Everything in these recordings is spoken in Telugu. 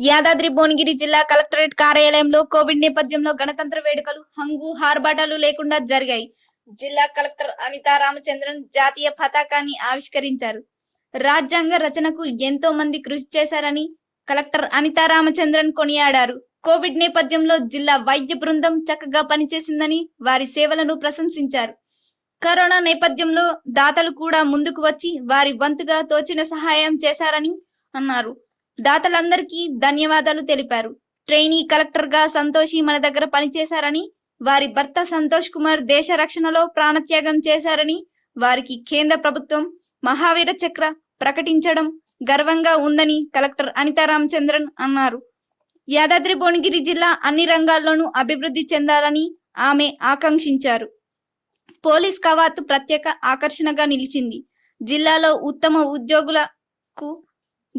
యాదాద్రి భువనగిరి జిల్లా కలెక్టరేట్ కార్యాలయంలో కోవిడ్ నేపథ్యంలో గణతంత్ర వేడుకలు హంగు హార్బాటాలు లేకుండా జరిగాయి. జిల్లా కలెక్టర్ అనితా రామచంద్రన్ జాతీయ పతాకాన్ని ఆవిష్కరించారు. రాజ్యాంగ రచనకు ఎంతో మంది కృషి చేశారని కలెక్టర్ అనితా రామచంద్రన్ కొనియాడారు. కోవిడ్ నేపథ్యంలో జిల్లా వైద్య బృందం చక్కగా పనిచేసిందని వారి సేవలను ప్రశంసించారు. కరోనా నేపథ్యంలో దాతలు కూడా ముందుకు వచ్చి వారి వంతుగా తోచిన సహాయం చేశారని అన్నారు. దాతలందరికీ ధన్యవాదాలు తెలిపారు. ట్రైనీ కలెక్టర్గా సంతోషి మన దగ్గర పనిచేశారని వారి భర్త సంతోష్ కుమార్ దేశ రక్షణలో ప్రాణత్యాగం చేశారని వారికి కేంద్ర ప్రభుత్వం మహావీర చక్ర ప్రకటించడం గర్వంగా ఉందని కలెక్టర్ అనితా రామచంద్రన్ అన్నారు. యాదాద్రి భువనగిరి జిల్లా అన్ని రంగాల్లోనూ అభివృద్ధి చెందాలని ఆమె ఆకాంక్షించారు. పోలీస్ కవాతు ప్రత్యేక ఆకర్షణగా నిలిచింది. జిల్లాలో ఉత్తమ ఉద్యోగులకు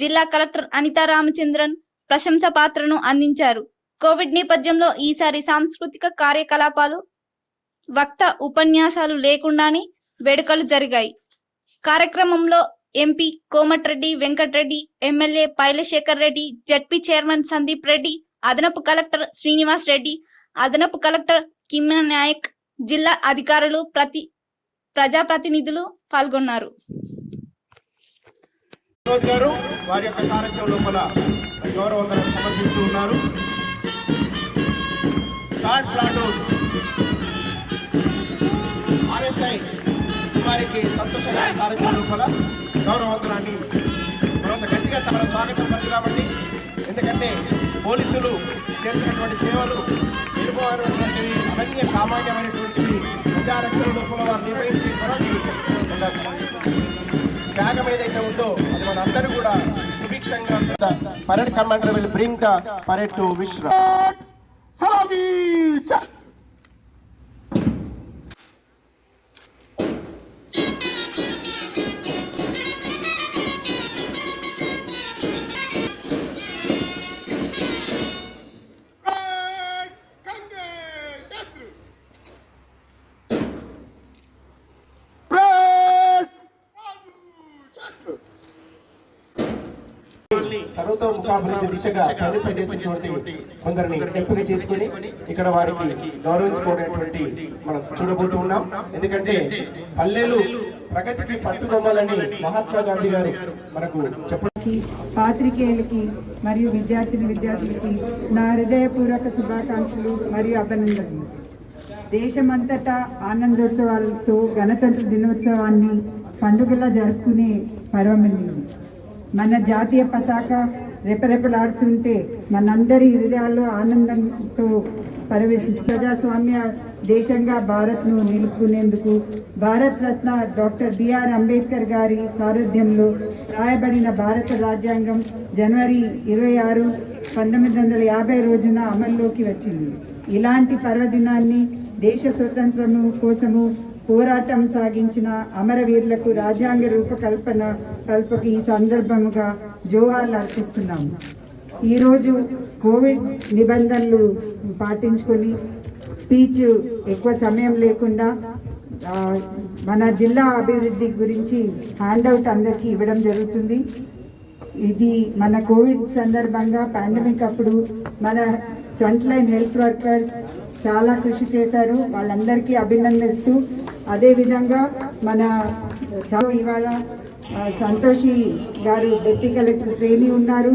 జిల్లా కలెక్టర్ అనితా రామచంద్రన్ ప్రశంస పాత్రను అందించారు. కోవిడ్ నేపథ్యంలో ఈసారి సాంస్కృతిక కార్యకలాపాలు వక్త ఉపన్యాసాలు లేకుండానే వేడుకలు జరిగాయి. కార్యక్రమంలో MP Komatireddy Venkatareddy MLA Pailasekhar Reddy ZP chairman Sandeep Reddy అదనపు కలెక్టర్ శ్రీనివాస్ రెడ్డి అదనపు కలెక్టర్ కిమ్మ నాయక్ జిల్లా అధికారులు ప్రతి ప్రజాప్రతినిధులు పాల్గొన్నారు. వినోద్ గారు వారి యొక్క సారథ్యం లోపల గౌరవంగా సమర్పిస్తూ ఉన్నారు. థర్డ్ ప్లాటూన్ ఆర్ఎస్ఐ వారికి సంతోషంగా సారథ్యం లోపల గౌరవంతరాన్ని మరోసారి గట్టిగా చాలా స్వాగతం కాబట్టి ఎందుకంటే పోలీసులు చేస్తున్నటువంటి సేవలు నిర్భయమైనటువంటివి అనన్య సామాన్యమైనటువంటివి ప్రజారక్షణ లోపల వారు నిర్వహించి త్యాగం ఏదైతే ఉందో అది మన అందరూ కూడా సుభిక్షంగా parade commander will bring the parade to విశ్రా సర్వతోముఖాభివృద్ధి దిశగా ప్రగతి చేసినటువంటి కొందరిని ఎంపిక చేసుకుని ఇక్కడ వారికి గౌరవించుకునేటువంటి మనం చూడబోతూ ఉన్నాం. ఎందుకంటే పల్లెలు ప్రగతికి పట్టుకోవాలని మహాత్మా గాంధీ గారు మనకు చెప్పడానికి పాత్రికేయులకి మరియు విద్యార్థిని విద్యార్థులకి నా హృదయపూర్వక శుభాకాంక్షలు మరియు అభినందనలు. దేశమంతటా ఆనందోత్సవాలతో గణతంత్ర దినోత్సవాన్ని పండుగలా జరుపుకునే పర్వమిది మన జాతీయ పతాక రెపరెపలాడుతుంటే మనందరి హృదయాల్లో ఆనందంతో పరవేశి ప్రజాస్వామ్య దేశంగా భారత్ను నిలుపుకునేందుకు భారత్ రత్న డాక్టర్ బిఆర్ అంబేద్కర్ గారి సారథ్యంలో రాయబడిన భారత రాజ్యాంగం జనవరి ఇరవై ఆరు పంతొమ్మిది వందల యాభై రోజున అమల్లోకి వచ్చింది. ఇలాంటి పర్వదినాన్ని దేశ స్వతంత్రము కోసము పోరాటం సాగించిన అమరవీరులకు రాజ్యాంగ రూపకల్పన కల్పకు ఈ సందర్భముగా జోహార్లు అర్పిస్తున్నాము. ఈరోజు కోవిడ్ నిబంధనలు పాటించుకొని స్పీచ్ ఎక్కువ సమయం లేకుండా మన జిల్లా అభివృద్ధి గురించి హ్యాండ్అవుట్ అందరికీ ఇవ్వడం జరుగుతుంది. ఇది మన కోవిడ్ సందర్భంగా పాండమిక్ అప్పుడు మన ఫ్రంట్ లైన్ హెల్త్ వర్కర్స్ చాలా కృషి చేశారు. వాళ్ళందరికీ అభినందిస్తూ అదేవిధంగా మన చాలా ఇవాళ సంతోషి గారు డిప్యూటీ కలెక్టర్ ట్రైనీ ఉన్నారు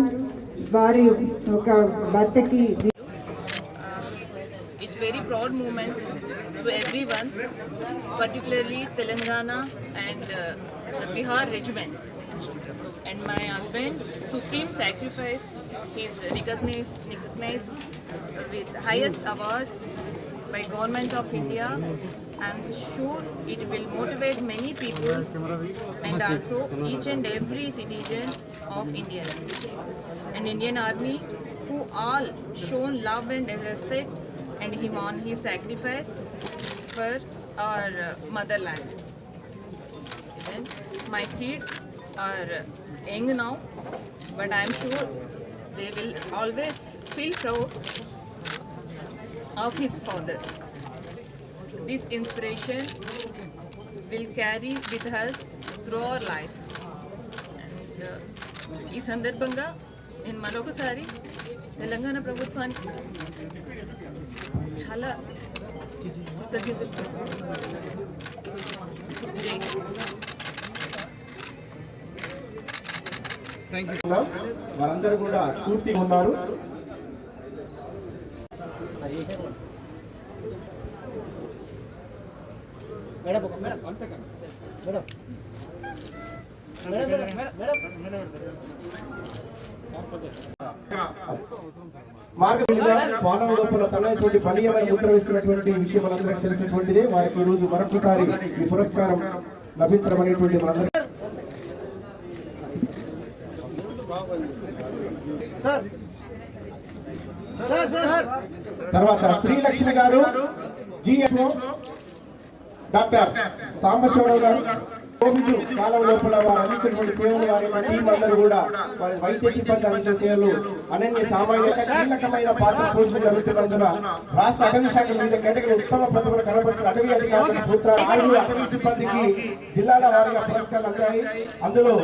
వారి ఒక భర్తకి it's very proud moment to everyone particularly Telangana and Bihar regiment and my husband supreme sacrifice he is recognized, recognized with highest by government of India. I'm sure it will motivate many people and also each and every citizen of India and Indian Army who all shown love and respect and him on his sacrifice for our motherland. And my kids are young now, but I'm sure they will always feel proud of his father. This inspiration will carry with us through our life. And, uh, ఈ సందర్భంగా నేను మరొకసారి తెలంగాణ ప్రభుత్వానికి చాలా కృతజ్ఞతలు జై హింద్. వారందరూ కూడా స్ఫూర్తి ఉన్నారు మార్గంగా పాలన లోపల తనటువంటి బలీయమైన ముద్ర వేస్తున్నటువంటి విషయం మనందరికీ తెలిసినటువంటిదే. వారికి రోజు మరొకసారి ఈ పురస్కారం లభించడం అనేటువంటి మనందరికీ తర్వాత శ్రీలక్ష్మి గారు జిఎఫ్ఓ డాక్టర్ సాంబశివరావు గారు కోవిడ్ కాలం లోపల వారు అందించినటువంటి సేవలు వారి టీం అందరూ కూడా వారి వైద్య సిబ్బంది అందించే సేవలు అనన్య సామాజిక కీలకమైన పాత్ర పోషణ జరుగుతున్నందున రాష్ట్ర అటవీ శాఖ వివిధ కేటగిరీ ఉత్తమ ప్రతిభను కనబరిచిన అటవీ ఆరుగురు అటవీ సిబ్బందికి జిల్లాల వారీగా పురస్కారాలు అందాయి. అందులో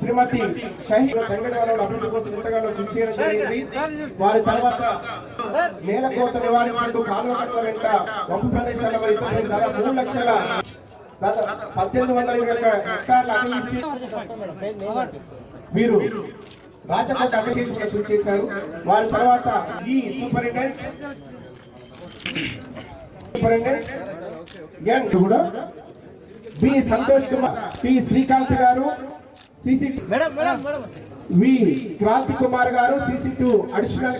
శ్రీమతి షహీద్ అభివృద్ధి కోసం ఎంతగానో కృషి చేయడం జరిగింది. వారి తర్వాత నేల కోత నివారించుకుంటూ కాలువ వెంట వంపు ప్రదేశాల వైపు దాదాపు మూడు లక్షల పద్దెనిమిది వందల ఇరవై హెక్టార్ల వీరు రాజకోట అప్లికేషన్ కూడా కృషి చేశారు. వారి తర్వాత ఈ సూపరింటెండెంట్ సూపరింటెండెంట్ ఎన్ కూడా B Santosh Kumar P Srikanth garu CC V Kranti Kumar గారు సిసి టూ అడిషనల్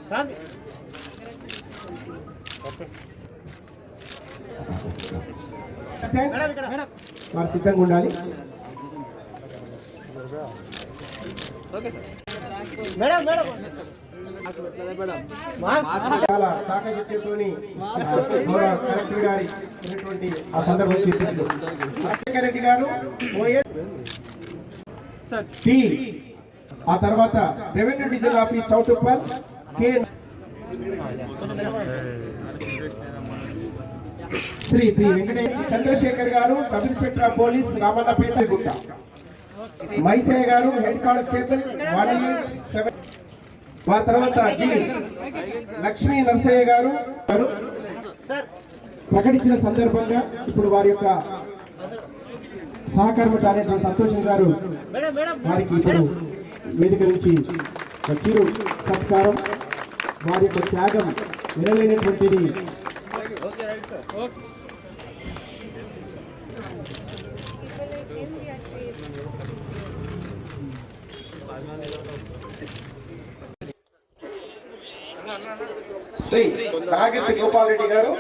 వారు సిద్ధంగా ఉండాలి. చాలా చాకచక్యంతోని ఆ, గౌరవ కలెక్టర్ గారి ఆ సందర్భం రాజశేఖర రెడ్డి గారు టి ఆ తర్వాత revenue division office Choutuppal K. Shri Shri Venkatesh Chandrasekhar గారు sub inspector police Ramannapet Gutta Maisaiah గారు head constable one eight seven. వారి తర్వాత జి. లక్ష్మీ నరసయ్య గారు గారు. ప్రకటించిన సందర్భంగా ఇప్పుడు వారి యొక్క సహకర్మచారి సంతోషం గారు వారికి ఇప్పుడు వేదిక నుంచి చిరు సత్కారం వారి యొక్క త్యాగం వినలేనటువంటిది. శ్రీ నాగతి గోపాల్ రెడ్డి గారు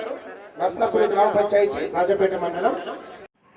నర్సాపురి గ్రామ పంచాయతీ రాజపేట మండలం